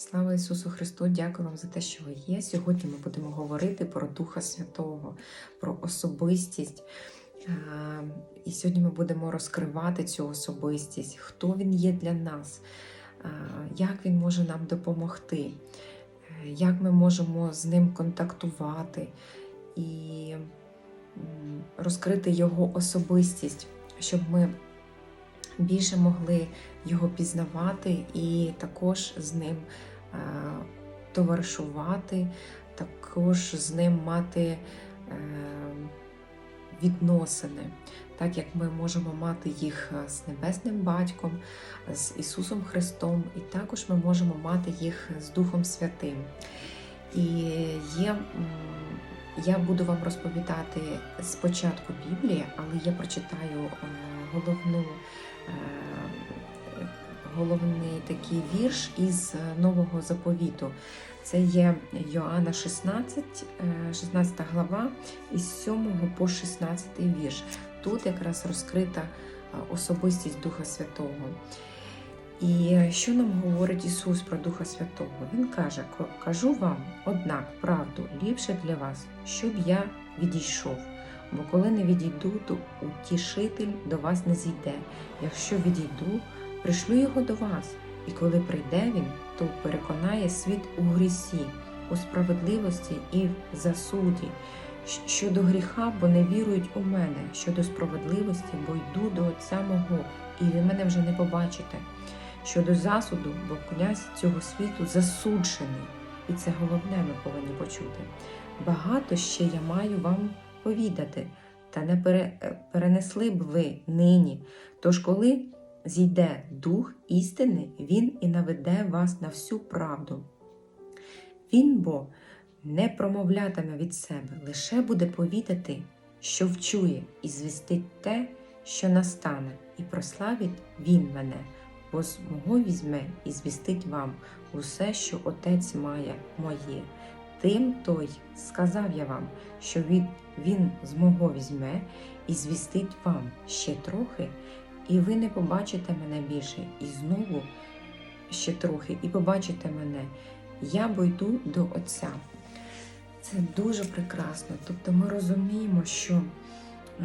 Слава Ісусу Христу! Дякую вам за те, що ви є. Сьогодні ми будемо говорити про Духа Святого, про особистість. Е, І сьогодні ми будемо розкривати цю особистість, хто він є для нас, е, як він може нам допомогти, е, як ми можемо з ним контактувати і розкрити його особистість, щоб ми більше могли його пізнавати і також з ним е, товаришувати, також з ним мати е, відносини, так як ми можемо мати їх е, з Небесним Батьком, з Ісусом Христом, і також ми можемо мати їх з Духом Святим. І є, я буду вам розповідати спочатку Біблії, але я прочитаю е, головну е, головний такий вірш із Нового заповіту. Це є Йоанна 16, е, 16 глава, із 7 по 16 вірш. Тут якраз розкрита е, особистість Духа Святого. І що нам говорить Ісус про Духа Святого? Він каже: кажу вам, однак, правду ліпше для вас, щоб я відійшов. Бо коли не відійду, то утішитель до вас не зійде. Якщо відійду, пришлю його до вас, і коли прийде він, то переконає світ у грісі, у справедливості і в засуді. Щодо гріха, бо не вірують у мене, щодо справедливості, бо йду до Отця мого, і ви мене вже не побачите. Щодо засуду, бо князь цього світу засуджений, і це головне ми повинні почути. Багато ще я маю вам повідати, та не пере, перенесли б ви нині. Тож, коли зійде дух істини, він і наведе вас на всю правду. Він бо не промовлятиме від себе, лише буде повідати, що вчує, і звістить те, що настане, і прославить він мене, бо з мого візьме і звістить вам усе, що Отець має моє. Тим той сказав я вам, що він, він з мого візьме і звістить вам ще трохи, і ви не побачите мене більше, і знову ще трохи, і побачите мене. Я бо йду до Отця. Це дуже прекрасно. Тобто ми розуміємо, що е,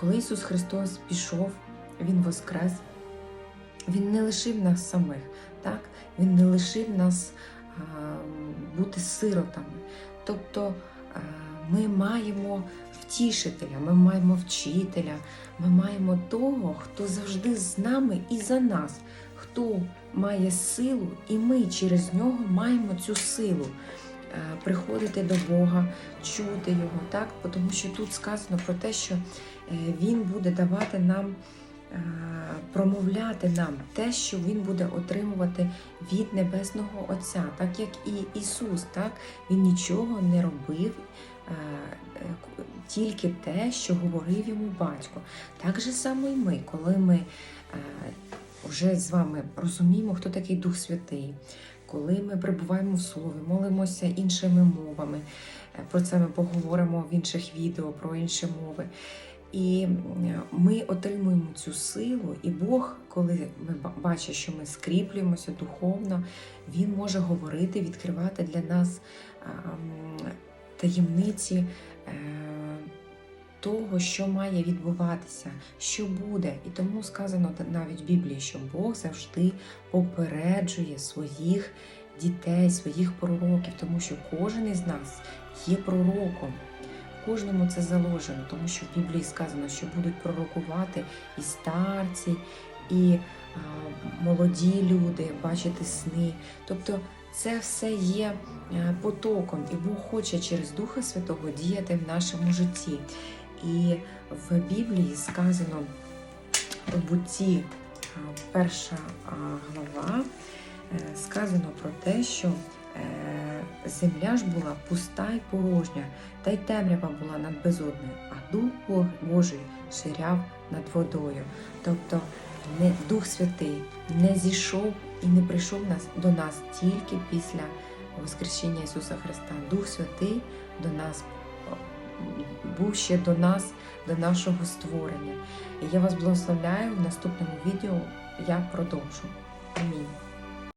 коли Ісус Христос пішов, Він воскрес, Він не лишив нас самих, так? Він не лишив нас е, бути сиротами. Тобто е, ми маємо втішителя, ми маємо вчителя, ми маємо того, хто завжди з нами і за нас, хто має силу, і ми через нього маємо цю силу е, приходити до Бога, чути Його, так? Тому що тут сказано про те, що е, Він буде давати нам. Е, Промовляти нам те, що Він буде отримувати від Небесного Отця, так як і Ісус, так? Він нічого не робив, е, е, тільки те, що говорив йому батько. Так же само і ми, коли ми вже з вами розуміємо, хто такий Дух Святий, коли ми перебуваємо в слові, молимося іншими мовами. Про це ми поговоримо в інших відео про інші мови. І ми отримуємо цю силу, і Бог, коли ми ба- бачить, що ми скріплюємося духовно, Він може говорити, відкривати для нас таємниці е, того, що має відбуватися, що буде. І тому сказано навіть в Біблії, що Бог завжди попереджує своїх дітей, своїх пророків, тому що кожен із нас є пророком. Кожному це заложено, тому що в Біблії сказано, що будуть пророкувати і старці, і а, молоді люди, бачити сни. Тобто це все є е, потоком, і Бог хоче через Духа Святого діяти в нашому житті. І в Біблії сказано в Бутті, а, перша глава, е, сказано про те, що е, земля ж була пуста й порожня, та й темрява була над безодною, а Дух Божий ширяв над водою. Тобто не, Дух Святий не зійшов і не прийшов нас, до нас тільки після Воскресіння Ісуса Христа. Дух Святий до нас був ще до нас, до нашого створення. І я вас благословляю в наступному відео. Я продовжу. Амінь.